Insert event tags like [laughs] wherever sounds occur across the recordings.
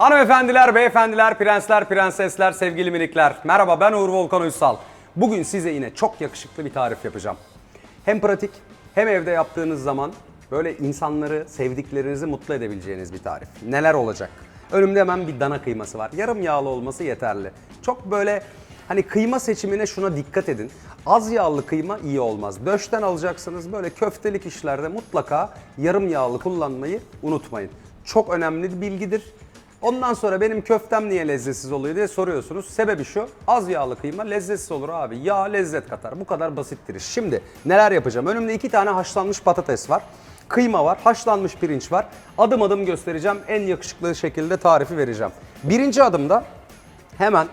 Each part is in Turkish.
Hanımefendiler, beyefendiler, prensler, prensesler, sevgili minikler. Merhaba ben Uğur Volkan Uysal. Bugün size yine çok yakışıklı bir tarif yapacağım. Hem pratik hem evde yaptığınız zaman böyle insanları, sevdiklerinizi mutlu edebileceğiniz bir tarif. Neler olacak? Önümde hemen bir dana kıyması var. Yarım yağlı olması yeterli. Çok böyle hani kıyma seçimine şuna dikkat edin. Az yağlı kıyma iyi olmaz. Döşten alacaksınız böyle köftelik işlerde mutlaka yarım yağlı kullanmayı unutmayın. Çok önemli bir bilgidir. Ondan sonra benim köftem niye lezzetsiz oluyor diye soruyorsunuz. Sebebi şu, az yağlı kıyma lezzetsiz olur abi. Yağ lezzet katar. Bu kadar basittir. Şimdi neler yapacağım? Önümde iki tane haşlanmış patates var. Kıyma var, haşlanmış pirinç var. Adım adım göstereceğim. En yakışıklı şekilde tarifi vereceğim. Birinci adımda hemen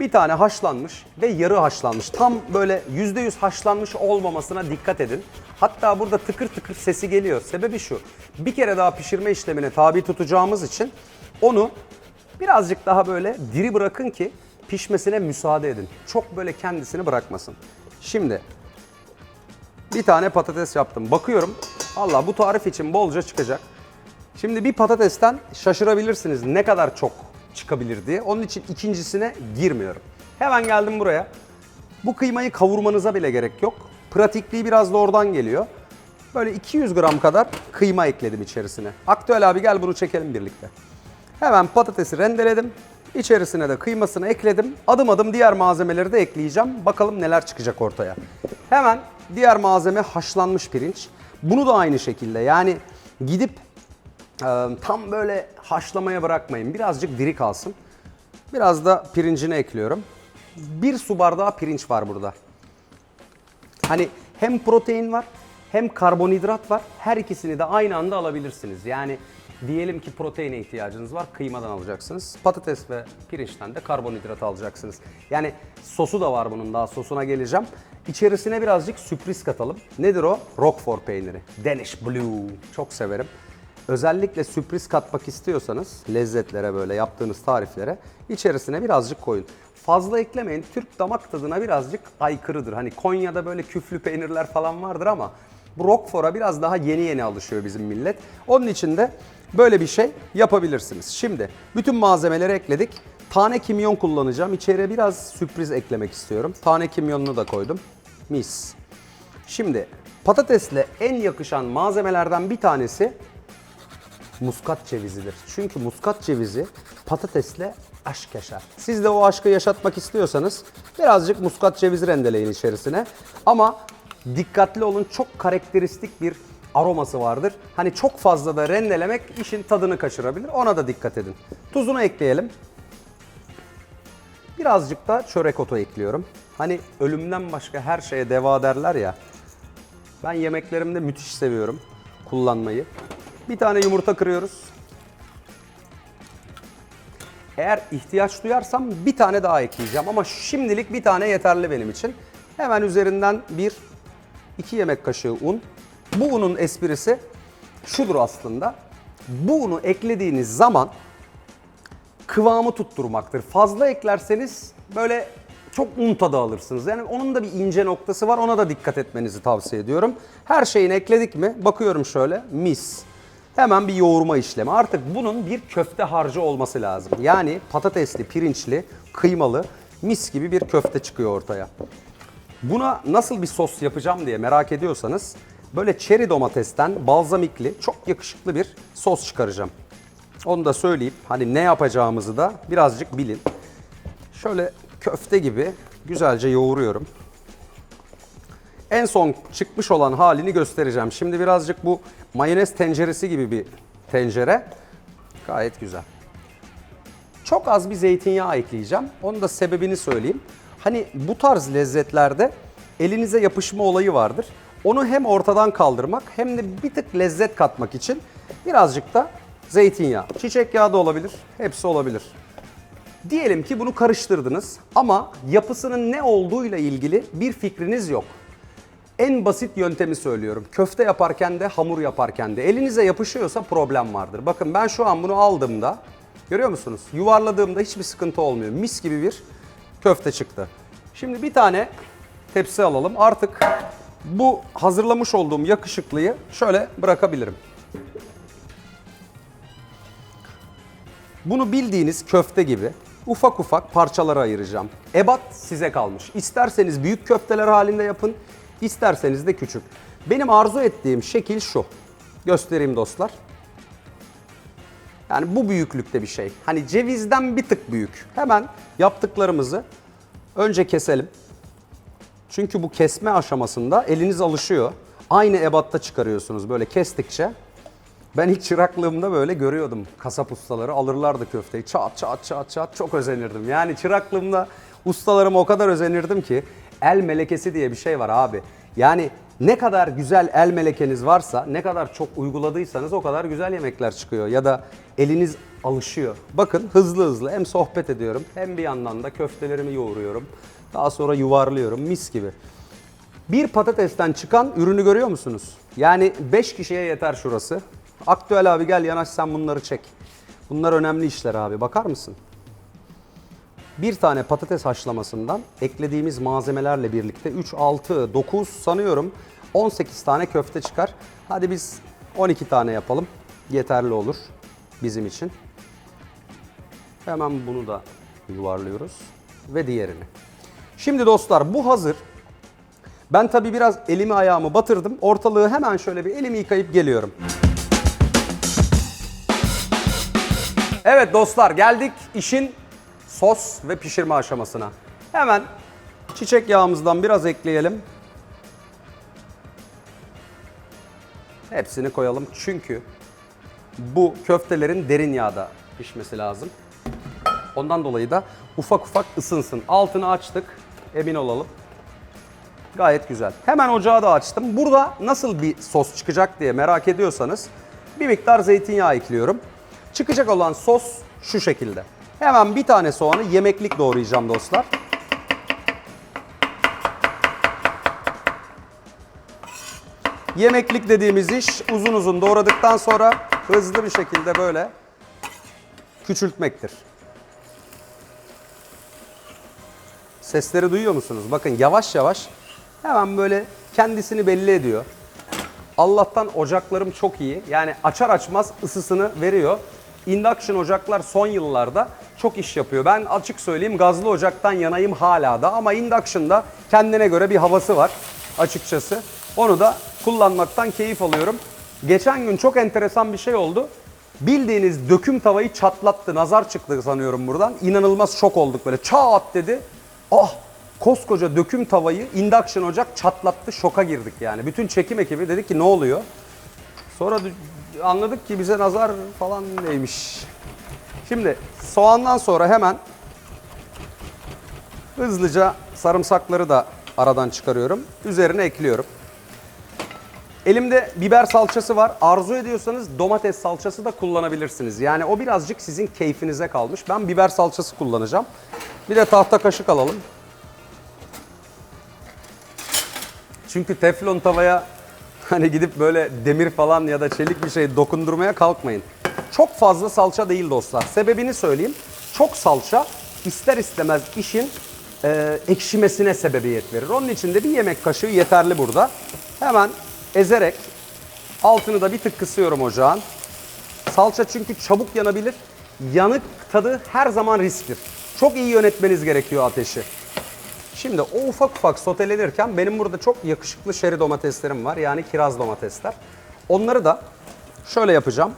bir tane haşlanmış ve yarı haşlanmış. Tam böyle %100 haşlanmış olmamasına dikkat edin. Hatta burada tıkır tıkır sesi geliyor. Sebebi şu. Bir kere daha pişirme işlemine tabi tutacağımız için onu birazcık daha böyle diri bırakın ki pişmesine müsaade edin. Çok böyle kendisini bırakmasın. Şimdi bir tane patates yaptım. Bakıyorum. Allah bu tarif için bolca çıkacak. Şimdi bir patatesten şaşırabilirsiniz ne kadar çok çıkabilir diye. Onun için ikincisine girmiyorum. Hemen geldim buraya. Bu kıymayı kavurmanıza bile gerek yok. Pratikliği biraz da oradan geliyor. Böyle 200 gram kadar kıyma ekledim içerisine. Aktüel abi gel bunu çekelim birlikte. Hemen patatesi rendeledim. İçerisine de kıymasını ekledim. Adım adım diğer malzemeleri de ekleyeceğim. Bakalım neler çıkacak ortaya. Hemen diğer malzeme haşlanmış pirinç. Bunu da aynı şekilde yani gidip e, tam böyle haşlamaya bırakmayın. Birazcık diri kalsın. Biraz da pirincini ekliyorum. Bir su bardağı pirinç var burada. Hani hem protein var hem karbonhidrat var. Her ikisini de aynı anda alabilirsiniz. Yani diyelim ki proteine ihtiyacınız var. Kıymadan alacaksınız. Patates ve pirinçten de karbonhidrat alacaksınız. Yani sosu da var bunun daha sosuna geleceğim. İçerisine birazcık sürpriz katalım. Nedir o? Roquefort peyniri. Danish Blue. Çok severim. Özellikle sürpriz katmak istiyorsanız lezzetlere böyle yaptığınız tariflere içerisine birazcık koyun. Fazla eklemeyin. Türk damak tadına birazcık aykırıdır. Hani Konya'da böyle küflü peynirler falan vardır ama bu Roquefort'a biraz daha yeni yeni alışıyor bizim millet. Onun için de böyle bir şey yapabilirsiniz. Şimdi bütün malzemeleri ekledik. Tane kimyon kullanacağım. İçeriye biraz sürpriz eklemek istiyorum. Tane kimyonunu da koydum. Mis. Şimdi patatesle en yakışan malzemelerden bir tanesi muskat cevizidir. Çünkü muskat cevizi patatesle aşk yaşar. Siz de o aşkı yaşatmak istiyorsanız birazcık muskat cevizi rendeleyin içerisine. Ama dikkatli olun çok karakteristik bir aroması vardır. Hani çok fazla da rendelemek işin tadını kaçırabilir. Ona da dikkat edin. Tuzunu ekleyelim. Birazcık da çörek otu ekliyorum. Hani ölümden başka her şeye deva derler ya. Ben yemeklerimde müthiş seviyorum kullanmayı. Bir tane yumurta kırıyoruz. Eğer ihtiyaç duyarsam bir tane daha ekleyeceğim ama şimdilik bir tane yeterli benim için. Hemen üzerinden bir iki yemek kaşığı un. Bu unun esprisi şudur aslında. Bu unu eklediğiniz zaman kıvamı tutturmaktır. Fazla eklerseniz böyle çok un tadı alırsınız. Yani onun da bir ince noktası var. Ona da dikkat etmenizi tavsiye ediyorum. Her şeyini ekledik mi? Bakıyorum şöyle. Mis. Hemen bir yoğurma işlemi. Artık bunun bir köfte harcı olması lazım. Yani patatesli, pirinçli, kıymalı mis gibi bir köfte çıkıyor ortaya. Buna nasıl bir sos yapacağım diye merak ediyorsanız böyle çeri domatesten balzamikli çok yakışıklı bir sos çıkaracağım. Onu da söyleyip hani ne yapacağımızı da birazcık bilin. Şöyle köfte gibi güzelce yoğuruyorum. En son çıkmış olan halini göstereceğim. Şimdi birazcık bu mayonez tenceresi gibi bir tencere. Gayet güzel. Çok az bir zeytinyağı ekleyeceğim. Onun da sebebini söyleyeyim. Hani bu tarz lezzetlerde elinize yapışma olayı vardır. Onu hem ortadan kaldırmak hem de bir tık lezzet katmak için birazcık da zeytinyağı. Çiçek yağı da olabilir. Hepsi olabilir. Diyelim ki bunu karıştırdınız ama yapısının ne olduğuyla ilgili bir fikriniz yok. En basit yöntemi söylüyorum. Köfte yaparken de hamur yaparken de elinize yapışıyorsa problem vardır. Bakın ben şu an bunu aldığımda görüyor musunuz? Yuvarladığımda hiçbir sıkıntı olmuyor. Mis gibi bir köfte çıktı. Şimdi bir tane tepsi alalım. Artık bu hazırlamış olduğum yakışıklıyı şöyle bırakabilirim. Bunu bildiğiniz köfte gibi ufak ufak parçalara ayıracağım. Ebat size kalmış. İsterseniz büyük köfteler halinde yapın, isterseniz de küçük. Benim arzu ettiğim şekil şu. Göstereyim dostlar. Yani bu büyüklükte bir şey. Hani cevizden bir tık büyük. Hemen yaptıklarımızı önce keselim. Çünkü bu kesme aşamasında eliniz alışıyor. Aynı ebatta çıkarıyorsunuz böyle kestikçe. Ben ilk çıraklığımda böyle görüyordum. Kasap ustaları alırlardı köfteyi. Çat çat çat çat çok özenirdim. Yani çıraklığımda ustalarıma o kadar özenirdim ki el melekesi diye bir şey var abi. Yani ne kadar güzel el melekeniz varsa, ne kadar çok uyguladıysanız o kadar güzel yemekler çıkıyor. Ya da eliniz alışıyor. Bakın hızlı hızlı hem sohbet ediyorum hem bir yandan da köftelerimi yoğuruyorum. Daha sonra yuvarlıyorum mis gibi. Bir patatesten çıkan ürünü görüyor musunuz? Yani 5 kişiye yeter şurası. Aktüel abi gel yanaş sen bunları çek. Bunlar önemli işler abi bakar mısın? Bir tane patates haşlamasından eklediğimiz malzemelerle birlikte 3, 6, 9 sanıyorum 18 tane köfte çıkar. Hadi biz 12 tane yapalım. Yeterli olur bizim için. Hemen bunu da yuvarlıyoruz ve diğerini. Şimdi dostlar bu hazır. Ben tabii biraz elimi ayağımı batırdım. Ortalığı hemen şöyle bir elimi yıkayıp geliyorum. Evet dostlar geldik işin sos ve pişirme aşamasına. Hemen çiçek yağımızdan biraz ekleyelim. Hepsini koyalım çünkü bu köftelerin derin yağda pişmesi lazım. Ondan dolayı da ufak ufak ısınsın. Altını açtık. Emin olalım. Gayet güzel. Hemen ocağı da açtım. Burada nasıl bir sos çıkacak diye merak ediyorsanız bir miktar zeytinyağı ekliyorum. Çıkacak olan sos şu şekilde. Hemen bir tane soğanı yemeklik doğrayacağım dostlar. Yemeklik dediğimiz iş uzun uzun doğradıktan sonra hızlı bir şekilde böyle küçültmektir. Sesleri duyuyor musunuz? Bakın yavaş yavaş hemen böyle kendisini belli ediyor. Allah'tan ocaklarım çok iyi. Yani açar açmaz ısısını veriyor. Induction ocaklar son yıllarda çok iş yapıyor. Ben açık söyleyeyim gazlı ocaktan yanayım hala da ama Induction'da kendine göre bir havası var açıkçası. Onu da kullanmaktan keyif alıyorum. Geçen gün çok enteresan bir şey oldu. Bildiğiniz döküm tavayı çatlattı. Nazar çıktı sanıyorum buradan. İnanılmaz şok olduk böyle. Çat dedi. Ah koskoca döküm tavayı induction ocak çatlattı. Şoka girdik yani. Bütün çekim ekibi dedik ki ne oluyor? Sonra anladık ki bize nazar falan neymiş. Şimdi soğandan sonra hemen hızlıca sarımsakları da aradan çıkarıyorum. Üzerine ekliyorum. Elimde biber salçası var. Arzu ediyorsanız domates salçası da kullanabilirsiniz. Yani o birazcık sizin keyfinize kalmış. Ben biber salçası kullanacağım. Bir de tahta kaşık alalım. Çünkü teflon tavaya hani gidip böyle demir falan ya da çelik bir şey dokundurmaya kalkmayın. Çok fazla salça değil dostlar. Sebebini söyleyeyim. Çok salça ister istemez işin e, ekşimesine sebebiyet verir. Onun için de bir yemek kaşığı yeterli burada. Hemen ezerek altını da bir tık kısıyorum ocağın. Salça çünkü çabuk yanabilir. Yanık tadı her zaman risktir. Çok iyi yönetmeniz gerekiyor ateşi. Şimdi o ufak ufak sotelenirken benim burada çok yakışıklı şeri domateslerim var. Yani kiraz domatesler. Onları da şöyle yapacağım.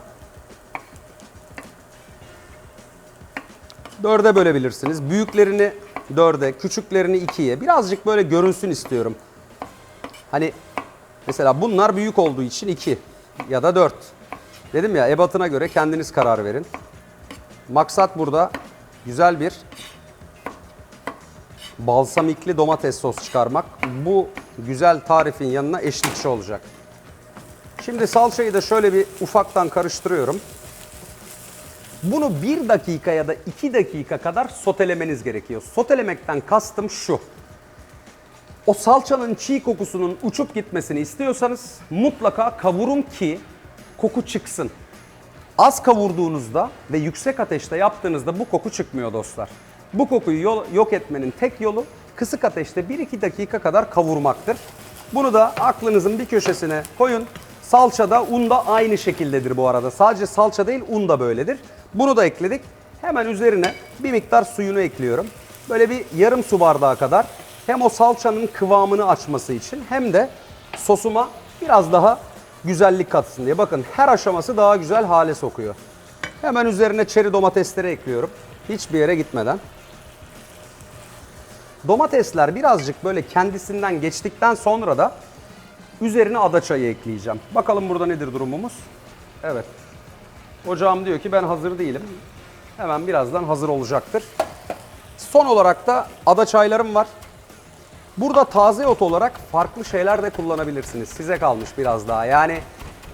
Dörde bölebilirsiniz. Büyüklerini dörde, küçüklerini ikiye. Birazcık böyle görünsün istiyorum. Hani mesela bunlar büyük olduğu için iki ya da dört. Dedim ya ebatına göre kendiniz karar verin. Maksat burada güzel bir balsamikli domates sos çıkarmak. Bu güzel tarifin yanına eşlikçi olacak. Şimdi salçayı da şöyle bir ufaktan karıştırıyorum. Bunu bir dakika ya da iki dakika kadar sotelemeniz gerekiyor. Sotelemekten kastım şu. O salçanın çiğ kokusunun uçup gitmesini istiyorsanız mutlaka kavurun ki koku çıksın. Az kavurduğunuzda ve yüksek ateşte yaptığınızda bu koku çıkmıyor dostlar. Bu kokuyu yok etmenin tek yolu kısık ateşte 1-2 dakika kadar kavurmaktır. Bunu da aklınızın bir köşesine koyun. Salça da un da aynı şekildedir bu arada. Sadece salça değil un da böyledir. Bunu da ekledik. Hemen üzerine bir miktar suyunu ekliyorum. Böyle bir yarım su bardağı kadar hem o salçanın kıvamını açması için hem de sosuma biraz daha güzellik katsın diye. Bakın her aşaması daha güzel hale sokuyor. Hemen üzerine çeri domatesleri ekliyorum. Hiçbir yere gitmeden. Domatesler birazcık böyle kendisinden geçtikten sonra da üzerine adaçayı ekleyeceğim. Bakalım burada nedir durumumuz? Evet. Ocağım diyor ki ben hazır değilim. Hemen birazdan hazır olacaktır. Son olarak da ada çaylarım var. Burada taze ot olarak farklı şeyler de kullanabilirsiniz. Size kalmış biraz daha. Yani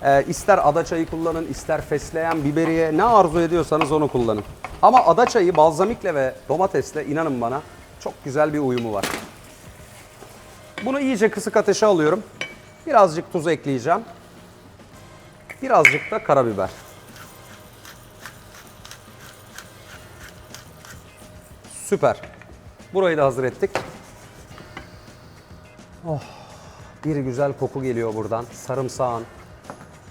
e, ister ada çayı kullanın, ister fesleğen, biberiye ne arzu ediyorsanız onu kullanın. Ama ada çayı balzamikle ve domatesle inanın bana çok güzel bir uyumu var. Bunu iyice kısık ateşe alıyorum. Birazcık tuz ekleyeceğim. Birazcık da karabiber. Süper. Burayı da hazır ettik. Oh, bir güzel koku geliyor buradan. Sarımsağın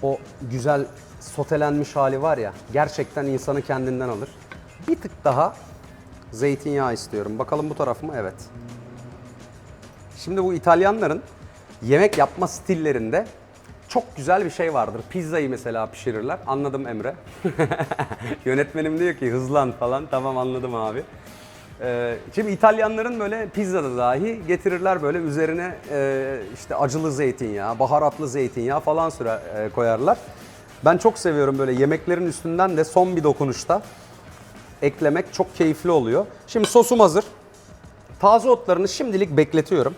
o güzel sotelenmiş hali var ya gerçekten insanı kendinden alır. Bir tık daha zeytinyağı istiyorum. Bakalım bu taraf mı? Evet. Şimdi bu İtalyanların yemek yapma stillerinde çok güzel bir şey vardır. Pizzayı mesela pişirirler. Anladım Emre. [laughs] Yönetmenim diyor ki hızlan falan. Tamam anladım abi. Ee, şimdi İtalyanların böyle pizzada dahi getirirler böyle üzerine e, işte acılı zeytinyağı, baharatlı zeytinyağı falan süre e, koyarlar. Ben çok seviyorum böyle yemeklerin üstünden de son bir dokunuşta eklemek çok keyifli oluyor. Şimdi sosum hazır. Taze otlarını şimdilik bekletiyorum.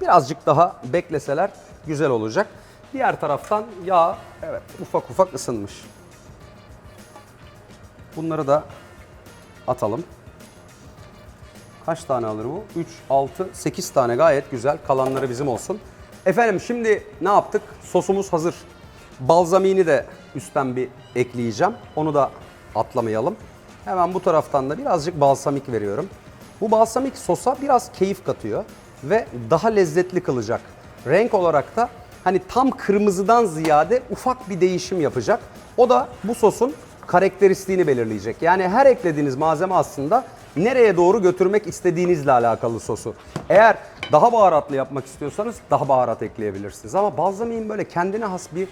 Birazcık daha bekleseler güzel olacak. Diğer taraftan yağ evet ufak ufak ısınmış. Bunları da atalım. Kaç tane alır bu? 3, 6, 8 tane gayet güzel. Kalanları bizim olsun. Efendim şimdi ne yaptık? Sosumuz hazır. Balzamini de üstten bir ekleyeceğim. Onu da atlamayalım. Hemen bu taraftan da birazcık balsamik veriyorum. Bu balsamik sosa biraz keyif katıyor ve daha lezzetli kılacak. Renk olarak da hani tam kırmızıdan ziyade ufak bir değişim yapacak. O da bu sosun karakteristiğini belirleyecek. Yani her eklediğiniz malzeme aslında nereye doğru götürmek istediğinizle alakalı sosu. Eğer daha baharatlı yapmak istiyorsanız daha baharat ekleyebilirsiniz. Ama balzamiğin böyle kendine has bir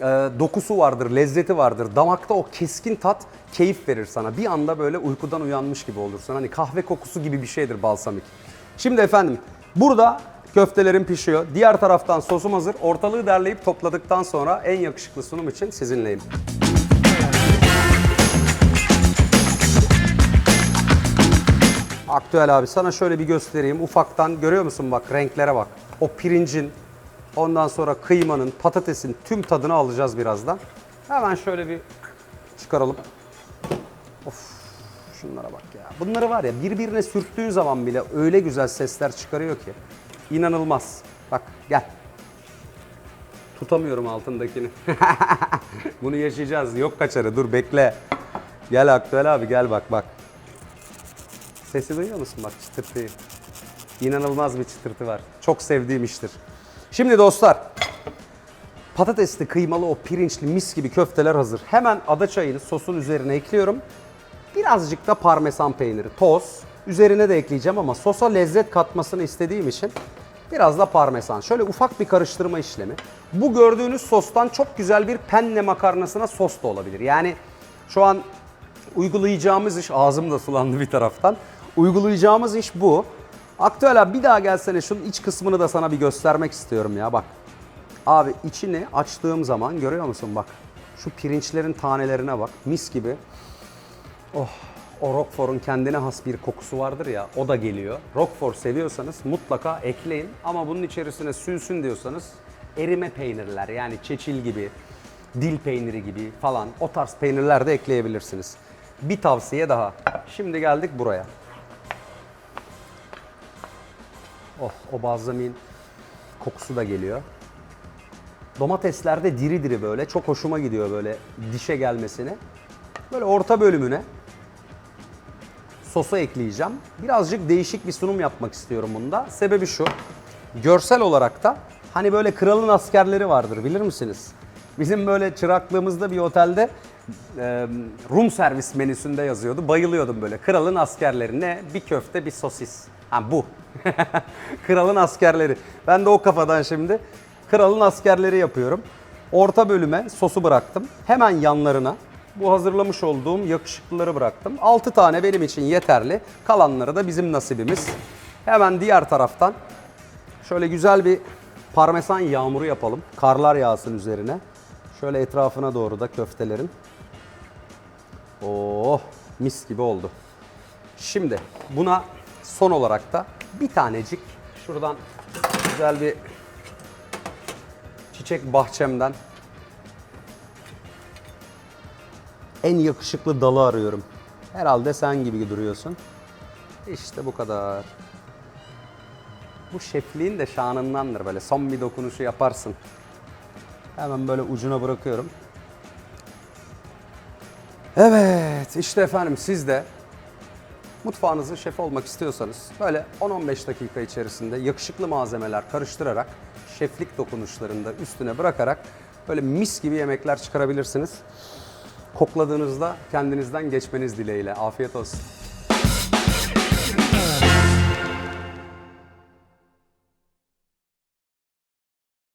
e, dokusu vardır, lezzeti vardır. Damakta o keskin tat keyif verir sana. Bir anda böyle uykudan uyanmış gibi olursun. Hani kahve kokusu gibi bir şeydir balsamik. Şimdi efendim burada köftelerim pişiyor. Diğer taraftan sosum hazır. Ortalığı derleyip topladıktan sonra en yakışıklı sunum için sizinleyim. Aktüel abi sana şöyle bir göstereyim. Ufaktan görüyor musun bak renklere bak. O pirincin ondan sonra kıymanın, patatesin tüm tadını alacağız birazdan. Hemen şöyle bir çıkaralım. Of şunlara bak ya. Bunları var ya birbirine sürttüğün zaman bile öyle güzel sesler çıkarıyor ki. İnanılmaz. Bak gel. Tutamıyorum altındakini. [laughs] Bunu yaşayacağız. Yok kaçarı. Dur bekle. Gel Aktüel abi gel bak bak. Sesi duyuyor musun bak çıtırtıyı? İnanılmaz bir çıtırtı var. Çok sevdiğim iştir. Şimdi dostlar patatesli kıymalı o pirinçli mis gibi köfteler hazır. Hemen ada çayını sosun üzerine ekliyorum. Birazcık da parmesan peyniri, toz. Üzerine de ekleyeceğim ama sosa lezzet katmasını istediğim için biraz da parmesan. Şöyle ufak bir karıştırma işlemi. Bu gördüğünüz sostan çok güzel bir penne makarnasına sos da olabilir. Yani şu an uygulayacağımız iş, ağzım da sulandı bir taraftan. Uygulayacağımız iş bu. Aktüel abi bir daha gelsene şunun iç kısmını da sana bir göstermek istiyorum ya bak. Abi içini açtığım zaman görüyor musun bak. Şu pirinçlerin tanelerine bak mis gibi. Oh o Roquefort'un kendine has bir kokusu vardır ya o da geliyor. Roquefort seviyorsanız mutlaka ekleyin ama bunun içerisine sünsün diyorsanız erime peynirler yani çeçil gibi, dil peyniri gibi falan o tarz peynirler de ekleyebilirsiniz. Bir tavsiye daha. Şimdi geldik buraya. Oh o balzamin kokusu da geliyor. Domatesler de diri diri böyle. Çok hoşuma gidiyor böyle dişe gelmesini. Böyle orta bölümüne sosu ekleyeceğim. Birazcık değişik bir sunum yapmak istiyorum bunda. Sebebi şu. Görsel olarak da hani böyle kralın askerleri vardır bilir misiniz? Bizim böyle çıraklığımızda bir otelde e, Rum servis menüsünde yazıyordu. Bayılıyordum böyle. Kralın askerleri ne? Bir köfte, bir sosis. Ha bu. [laughs] Kralın askerleri. Ben de o kafadan şimdi kralın askerleri yapıyorum. Orta bölüme sosu bıraktım. Hemen yanlarına bu hazırlamış olduğum yakışıklıları bıraktım. 6 tane benim için yeterli. Kalanları da bizim nasibimiz. Hemen diğer taraftan şöyle güzel bir parmesan yağmuru yapalım. Karlar yağsın üzerine. Şöyle etrafına doğru da köftelerin. Oh mis gibi oldu. Şimdi buna son olarak da bir tanecik şuradan güzel bir çiçek bahçemden en yakışıklı dalı arıyorum. Herhalde sen gibi duruyorsun. İşte bu kadar. Bu şefliğin de şanındandır böyle son bir dokunuşu yaparsın. Hemen böyle ucuna bırakıyorum. Evet işte efendim siz de mutfağınızın şefi olmak istiyorsanız böyle 10-15 dakika içerisinde yakışıklı malzemeler karıştırarak şeflik dokunuşlarını da üstüne bırakarak böyle mis gibi yemekler çıkarabilirsiniz. Kokladığınızda kendinizden geçmeniz dileğiyle. Afiyet olsun.